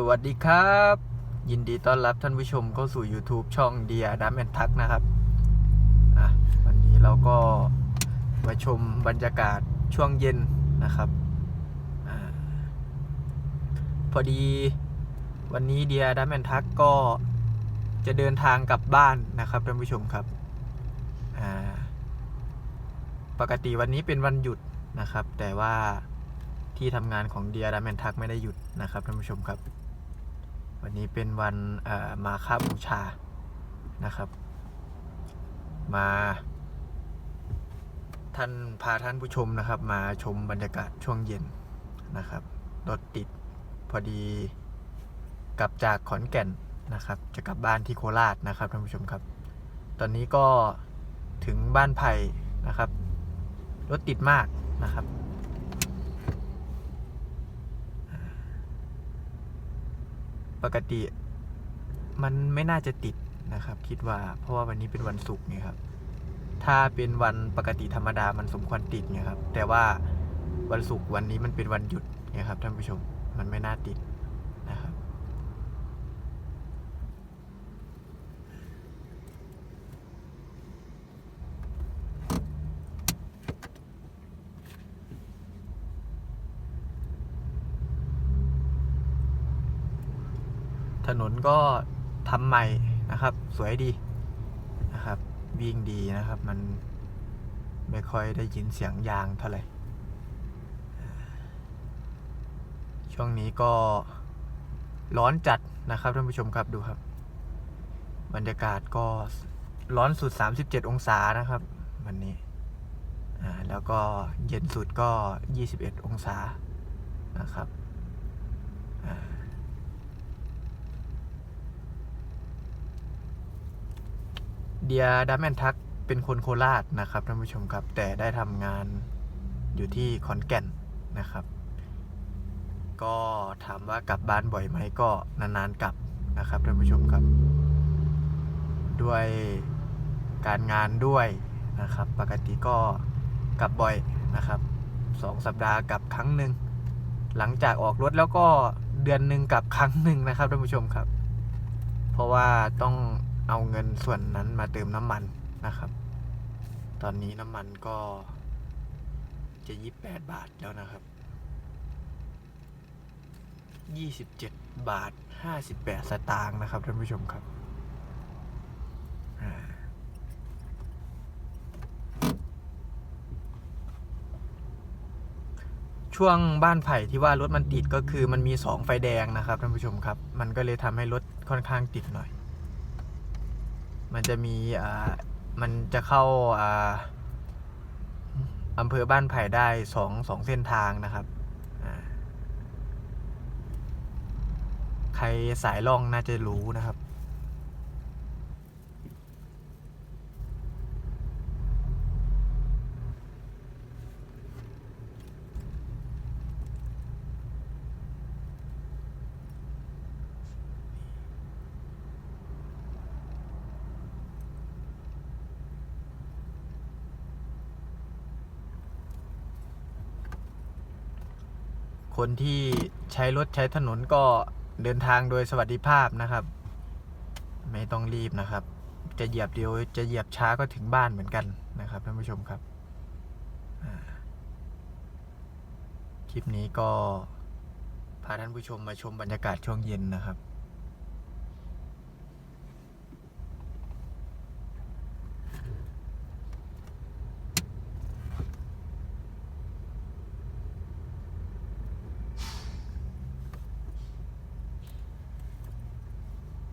สวัสดีครับ ยินดีต้อนรับท่านผู้ชมเข้าสู่ YouTube ช่องเดียดัมแอนทักนะครับวันนี้เราก็มาชมบรรยากาศช่วงเย็นนะครับอพอดีวันนี้เดียดัมแอนทักก็จะเดินทางกลับบ้านนะครับท่านผู้ชมครับปกติวันนี้เป็นวันหยุดนะครับ แต่ว่าที่ทำงานของเดียดัมแอนทักไม่ได้หยุดนะครับท่านผู้ชมครับ วันนี้เป็นวันเอ่าบูชานะครับ มาท่านพาท่านผู้ชมนะครับ มาชมบรรยากาศช่วงเย็นนะครับรถติดพอดีกลับจากขอนแก่นนะครับ จะกลับบ้านที่โคราชนะครับท่านผู้ชมครับ ตอนนี้ก็ถึงบ้านไผ่นะครับรถติดมากนะครับ ปกติมันไม่น่าจะติดนะครับ คิดว่าเพราะว่าวันนี้เป็นวันศุกร์ไงครับ ถ้าเป็นวันปกติธรรมดามันสมควรติดไงครับ แต่ว่าวันศุกร์วันนี้มันเป็นวันหยุดไงครับท่านผู้ชมมันไม่น่าติดนะครับ ถนนก็ทำใหม่นะครับ สวยดีนะครับ วิ่งดีนะครับ มันไม่ค่อยได้ยินเสียงยางเท่าไหร่ ช่วงนี้ก็ร้อนจัดนะครับท่านผู้ชมครับดูครับ บรรยากาศก็ร้อนสุด 37 องศานะครับ วันนี้อ่าแล้วก็เย็นสุดก็ 21 องศานะครับอ่า เดียดัมแอนทักเป็นคนโคราชนะครับท่านผู้ชมครับ แต่ได้ทำงานอยู่ที่ขอนแก่นนะครับ ก็ถามว่ากลับบ้านบ่อยไหมก็นานๆกลับนะครับท่านผู้ชมครับ ด้วยการงานด้วยนะครับ ปกติก็กลับบ่อยนะครับสองสัปดาห์กลับครั้งหนึ่งหลังจากออกรถแล้วก็เดือนหนึ่งกลับครั้งหนึ่งนะครับท่านผู้ชมครับ เพราะว่าต้อง เอาเงินส่วนนั้นมาเติมน้ำมันนะครับ ตอนนี้น้ำมันก็จะยี่แปดบาทแล้วนะครับยี่สิบเจ็ดบาทห้าสิบแปดสตางค์นะครับท่านผู้ชมครับช่วงบ้านไผ่ที่ว่ารถมันติดก็คือมันมีสองไฟแดงนะครับท่านผู้ชมครับ มันก็เลยทำให้รถค่อนข้างติดหน่อย มันจะมีอ่ามันจะเข้าอ่าอำเภอบ้านไผ่ได้สองสองเส้นทางนะครับใครสายล่องน่าจะรู้นะครับ คนที่ใช้รถใช้ถนนก็เดินทางโดยสวัสดิภาพนะครับ ไม่ต้องรีบนะครับ จะเหยียบเดียวจะเหยียบช้าก็ถึงบ้านเหมือนกันนะครับท่านผู้ชมครับคลิปนี้ก็พาท่านผู้ชมมาชมบรรยากาศช่วงเย็นนะครับ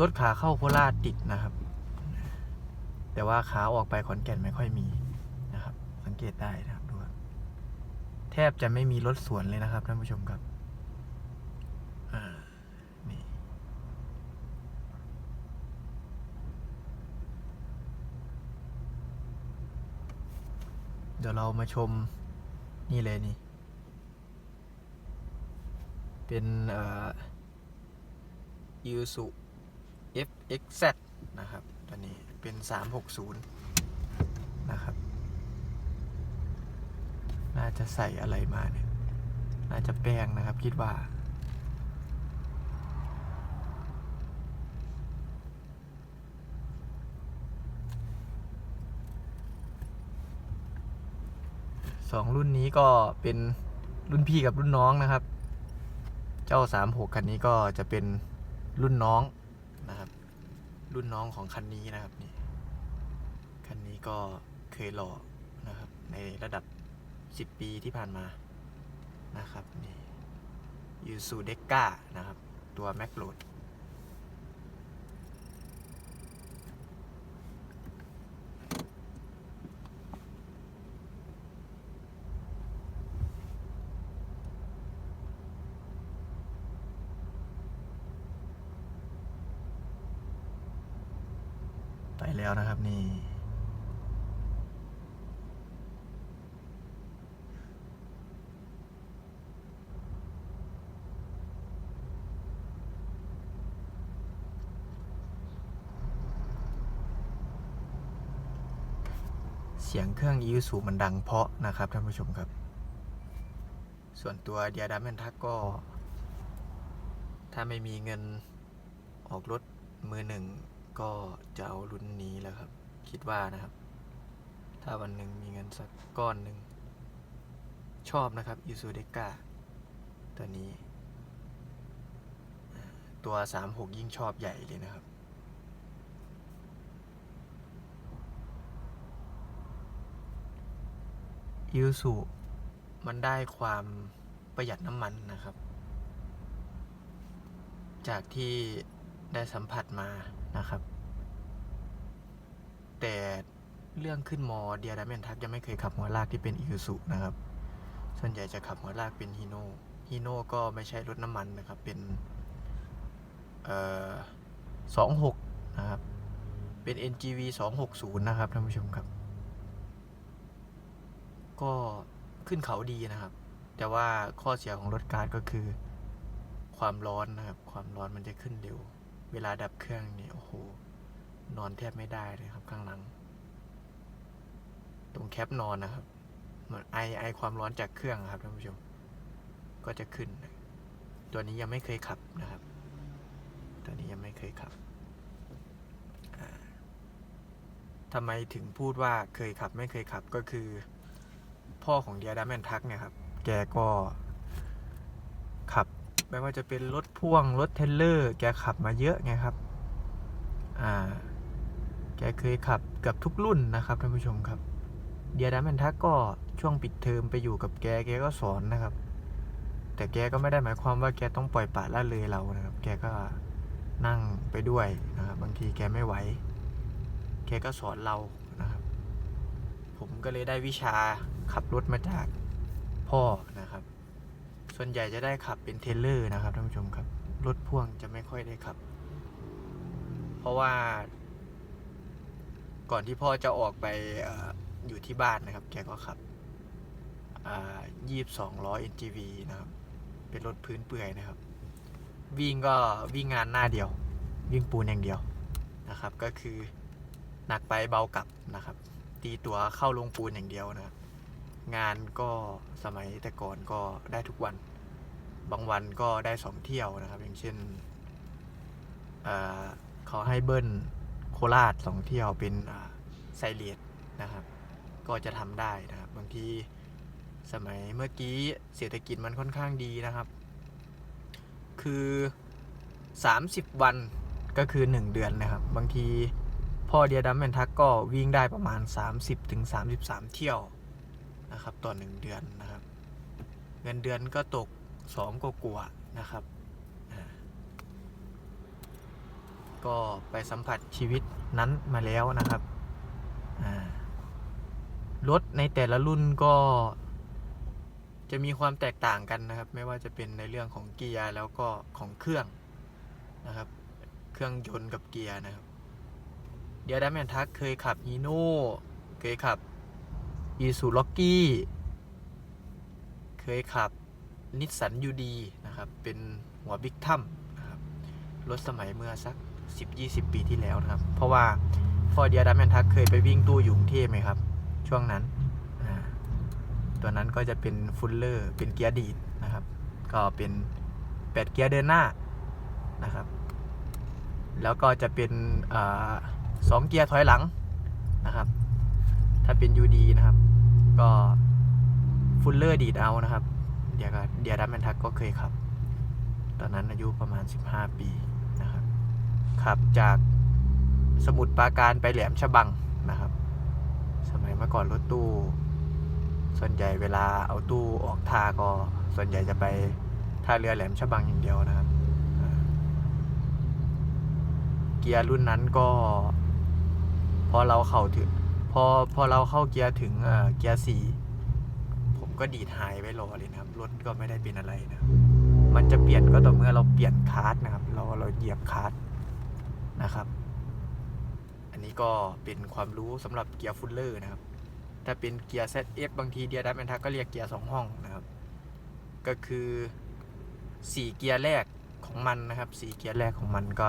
รถขาเข้าโคราชติดนะครับ แต่ว่าขาออกไปขอนแก่นไม่ค่อยมีนะครับ สังเกตได้นะครับดูแทบจะไม่มีรถสวนเลยนะครับท่านผู้ชมครับนี่เดี๋ยวเรามาชมนี่เลยนี่ เป็นเอ่อยูสุ FXZ นะครับ ตัวนี้เป็น 360 นะครับ น่าจะใส่อะไรมาเนี่ย น่าจะแป้งนะครับคิดว่า สองรุ่นนี้ก็เป็นรุ่นพี่กับรุ่นน้องนะครับ เจ้า 36 คันนี้ก็จะเป็นรุ่นน้อง นะครับ รุ่นน้องของคันนี้นะครับนี่คันนี้ก็เคยหล่อนะครับ ในระดับ 10 ปีที่ผ่านมานะครับนี่ยูซูเดกก้านะครับ ตัวแม็กโหลด ไปแล้วนะครับนี่เสียงเครื่อง e สูมันดังเพาะนะครับท่านผู้ชมครับ ส่วนตัวเดียดาแมนทักก็ ถ้าไม่มีเงินออกรถมือหนึ่ง ก็จะเอารุ่นนี้แหล้วครับ คิดว่านะครับ ถ้าวันหนึ่งมีเงินสักก้อนหนึ่ง ชอบนะครับยูซูเดกาตัวนี้ ตัว 36 ยิ่งชอบใหญ่เลยนะครับยูสุมันได้ความประหยัดน้ำมันนะครับ จากที่ได้สัมผัสมา นะครับ แต่เรื่องขึ้นมอเดียดาเมนทักยังไม่เคยขับหัวลากที่เป็นอิ u สุนะครับ ส่วนใหญ่จะขับหัวลากเป็นฮีโน่ฮีโน่ก็ไม่ใช่รถน้ำมันนะครับ เป็นเอ่อสองหกนะครับ เป็น NGV 260 นะครับท่านผู้ชมครับ ก็ขึ้นเขาดีนะครับ แต่ว่าข้อเสียของรถการ์ดก็คือ ความร้อนนะครับ ความร้อนมันจะขึ้นเร็ว เวลาดับเครื่องนี่โอ้โห นอนแทบไม่ได้เลยครับข้างหลัง ตรงแคปนอนนะครับเหมือนไอไอความร้อนจากเครื่องครับท่านผู้ชม ก็จะขึ้น ตัวนี้ยังไม่เคยขับนะครับ ตัวนี้ยังไม่เคยขับอ่าทำไมถึงพูดว่าเคยขับไม่เคยขับก็คือ พ่อของเดียดาแมนทักเนี่ยครับ แกก็ขับไม่ว่าจะเป็นรถพ่วงรถเทเลอร์ แกขับมาเยอะไงครับ อ่า แกเคยขับเกับทุกรุ่นนะครับท่านผู้ชมครับ เดียดาแมนทักก็ช่วงปิดเทอมไปอยู่กับแกแกก็สอนนะครับ แต่แกก็ไม่ได้หมายความว่าแกต้องปล่อยปละละเลยเรานะครับ แกก็นั่งไปด้วยนะครับบางทีแกไม่ไหว แกก็สอนเรานะครับ ผมก็เลยได้วิชาขับรถมาจากพ่อนะครับ ส่วนใหญ่จะได้ขับเป็นเทรลเลอร์นะครับท่านผู้ชมครับ รถพ่วงจะไม่ค่อยได้ขับ เพราะว่า ก่อนที่พ่อจะออกไปออยู่ที่บ้านนะครับ แกก็ขับยี่สิบสองล้อ NGV นะครับ เป็นรถพื้นเปื่อยนะครับ วิ่งก็วิ่งงานหน้าเดียว วิ่งปูนอย่างเดียวนะครับ ก็คือหนักไปเบากลับนะครับ ตีตัวเข้าลงปูนอย่างเดียวนะครับงานก็สมัยแต่ก่อนก็ได้ทุกวัน บางวันก็ได้สองเที่ยวนะครับ อย่างเช่นเอ่อเขาให้เบิ้ล โคราชสองเที่ยวเป็นไซเลียดนะครับ ก็จะทำได้นะครับ บางทีสมัยเมื่อกี้เศรษฐกิจมันค่อนข้างดีนะครับ คือ 30 วันก็คือ 1 เดือนนะครับ บางทีพ่อเดียดัมแมนทักก็วิ่งได้ประมาณ 30ถึงเที่ยวนะครับต่อ 1 เดือนนะครับ เงินเดือนก็ตก 2กว่าๆนะครับอ่า ก็ไปสัมผัสชีวิตนั้นมาแล้วนะครับรถในแต่ละรุ่นก็จะมีความแตกต่างกันนะครับ ไม่ว่าจะเป็นในเรื่องของเกียร์แล้วก็ของเครื่องนะครับ เครื่องยนต์กับเกียร์นะครับ เดียวดัมแมนทักเคยขับฮีโน่เคยขับอีซูล็อกกี้เคยขับนิสสันยูดีนะครับ เป็นหัวบิ๊กทัมนะครับรถสมัยเมื่อสัก 10-20 ปีที่แล้วนะครับ เพราะว่าพอเดียดัมแมนทักเคยไปวิ่งตู้อยู่กรุงเทพไหมครับ ช่วงนั้นตัวนั้นก็จะเป็นฟุลเลอร์เป็นเกียร์ดีดนะครับ ก็เป็น 8 เกียร์เดินหน้านะครับ แล้วก็จะเป็นอสองเกียร์ถอยหลังนะครับ ถ้าเป็น UD นะครับ ก็ฟุลเลอร์ดีดเอานะครับ เดียกับเดียดัมแมนทักก็เคยขับ ตอนนั้นอายุประมาณ 15 ปีนะครับ ขับจากสมุทรปราการไปแหลมฉบังนะครับ สมัยเมื่อก่อนรถตู้ ส่วนใหญ่เวลาเอาตู้ออกท่าก็ส่วนใหญ่จะไปท่าเรือแหลมฉบังอย่างเดียวนะครับ เกียร์รุ่นนั้นก็พอเราเข้าถึงพอพอเราเข้าเกียร์ถึงเกียร์สี่ผมก็ดีดหายไว้รอเลยนะครับ รถก็ไม่ได้เป็นอะไรนะ มันจะเปลี่ยนก็ต่อเมื่อเราเปลี่ยนคาร์ดนะครับ เราเราเหยียบคาร์ด นะครับ อันนี้ก็เป็นความรู้สำหรับเกียร์ฟุลเลอร์นะครับ ถ้าเป็นเกียร์ ZF บางทีเดียดับแมนทักก็เรียกเกียร์สองห้องนะครับ ก็คือสี่เกียร์แรกของมันนะครับสี่เกียร์แรกของมันก็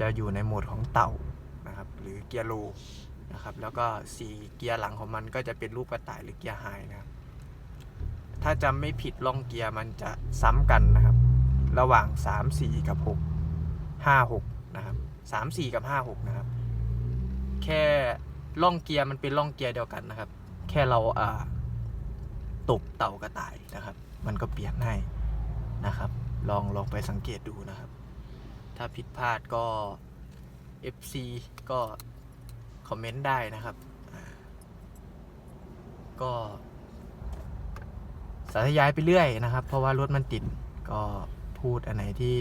จะอยู่ในโหมดของเต่านะครับ หรือเกียร์โลนะครับ แล้วก็สี่เกียร์หลังของมันก็จะเป็นรูปกระต่ายหรือเกียร์ไฮนะครับ ถ้าจำไม่ผิดล่องเกียร์มันจะซ้ำกันนะครับ ระหว่าง 3 4 กับ 6 5 6 นะครับ 3 4กับ5 6นะครับ แค่ล่องเกียร์มันเป็นล่องเกียร์เดียวกันนะครับ แค่เราอ่าตกเต่ากระต่ายนะครับ มันก็เปลี่ยนให้นะครับ ลองลองไปสังเกตดูนะครับ ถ้าผิดพลาดก็ FC ก็ คอมเมนต์ได้นะครับ ก็สาธยายไปเรื่อยนะครับ เพราะว่ารถมันติดก็พูดอันไหนที่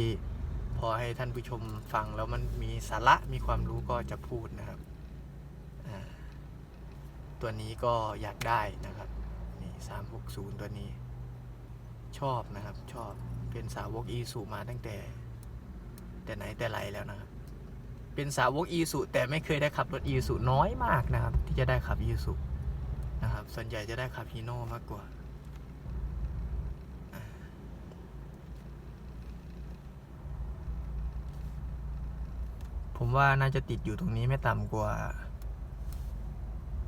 อให้ท่านผู้ชมฟังแล้วมันมีสาระมีความรู้ก็จะพูดนะครับ ตัวนี้ก็อยากได้นะครับนี่สามหกศูนย์ตัวนี้ ชอบนะครับชอบเป็นสาวกอีสุมาตั้งแต่ แต่ไหนแต่ไรแล้วนะครับ เป็นสาวกอีสุแต่ไม่เคยได้ขับรถอีสุน้อยมากนะครับ ที่จะได้ขับอีสุนะครับ ส่วนใหญ่จะได้ขับฮีโน่มากกว่า ผมว่าน่าจะติดอยู่ตรงนี้ไม่ต่ำกว่า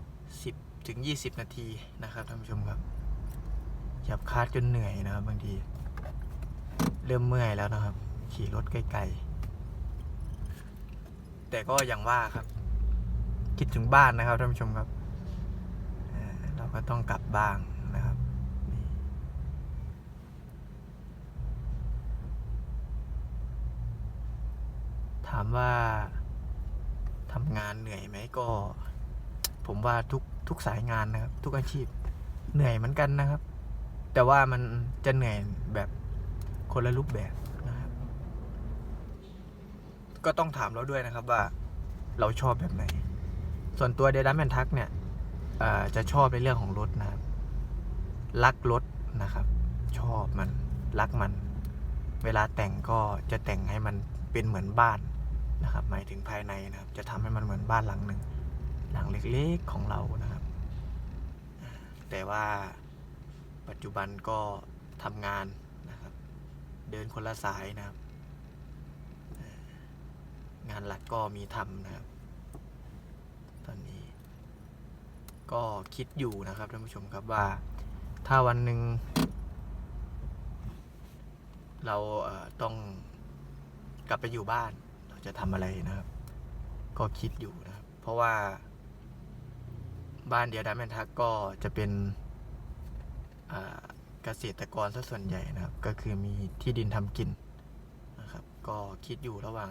10ถึง20 นาทีนะครับท่านผู้ชมครับหยับคาดจนเหนื่อยนะครับบางที เริ่มเมื่อยแล้วนะครับ ขี่รถไกลๆ แต่ก็อย่างว่าครับ คิดถึงบ้านนะครับท่านผู้ชมครับ เราก็ต้องกลับบ้างนะครับนี่ ถามว่าทำงานเหนื่อยไหมก็ ผมว่าทุกทุกสายงานนะครับ ทุกอาชีพเหนื่อยเหมือนกันนะครับ แต่ว่ามันจะเหนื่อยแบบคนละรูปแบบนะครับ ก็ต้องถามเราด้วยนะครับว่าเราชอบแบบไหน ส่วนตัวเดดัมแมนทักเนี่ยจะชอบในเรื่องของรถนะครับ รักรถนะครับ ชอบมัน รักมัน เวลาแต่งก็จะแต่งให้มันเป็นเหมือนบ้าน นะครับ หมายถึงภายในนะครับ จะทำให้มันเหมือนบ้านหลังหนึ่ง หลังเล็กๆของเรานะครับ แต่ว่าปัจจุบันก็ทำงานนะครับ เดินคนละสายนะครับ งานหลักก็มีทำนะครับ ตอนนี้ ก็คิดอยู่นะครับท่านผู้ชมครับว่าถ้าวันหนึ่งเราต้องกลับไปอยู่บ้าน จะทำอะไรนะครับ ก็คิดอยู่นะครับ เพราะว่า บ้านเดียดาแมนทักก็จะเป็นเกษตรกรซะส่วนใหญ่นะครับ ก็คือมีที่ดินทำกินนะครับ ก็คิดอยู่ระหว่าง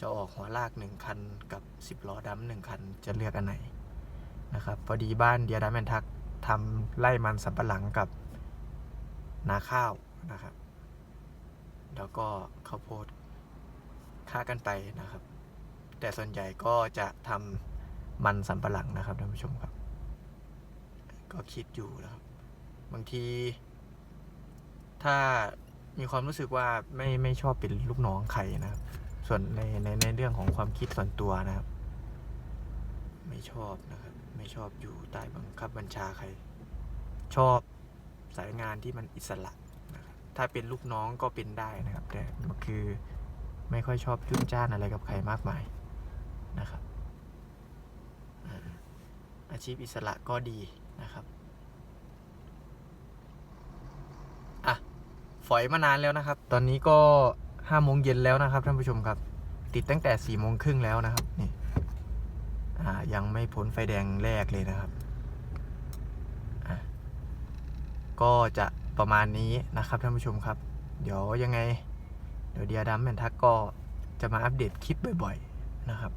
จะออกหัวลากหนึ่งคันกับสิบล้อดำหนึ่งคันจะเลือกอันไหนนะครับพอดีบ้านเดียดาแมนทักทำไร่มันสำปะหลังกับนาข้าวนะครับ แล้วก็ข้าวโพด ค้ากันไปนะครับ แต่ส่วนใหญ่ก็จะทำมันสำปะหลังนะครับท่านผู้ชมครับ ก็คิดอยู่นะครับ บางที ถ้ามีความรู้สึกว่าไม่ไม่ชอบเป็นลูกน้องใครนะครับ ส่วนในในในเรื่องของความคิดส่วนตัวนะครับ ไม่ชอบนะครับ ไม่ชอบอยู่ใต้บังคับบัญชาใคร ชอบสายงานที่มันอิสระนะครับถ้าเป็นลูกน้องก็เป็นได้นะครับ แต่มันคือ ไม่ค่อยชอบยุ่งจ้านอะไรกับใครมากมายนะครับอาชีพอิสระก็ดีนะครับอะฝอยมานานแล้วนะครับ ตอนนี้ก็ห้าโมงเย็นแล้วนะครับท่านผู้ชมครับ ติดตั้งแต่สี่โมงครึ่งแล้วนะครับนี่อ่ายังไม่พ้นไฟแดงแรกเลยนะครับอะก็จะประมาณนี้นะครับท่านผู้ชมครับ เดี๋ยวยังไง ดี๋ยวเดียดัมแมนทักก็จะมาอัปเดตคลิปบ่อยๆนะครับ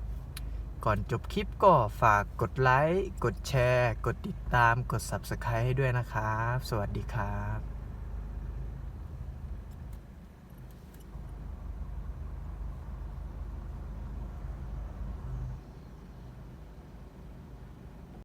ก่อนจบคลิปก็ฝากกดไลค์ กดแชร์ กดติดตาม กด Subscribe ให้ด้วยนะครับ สวัสดีครับ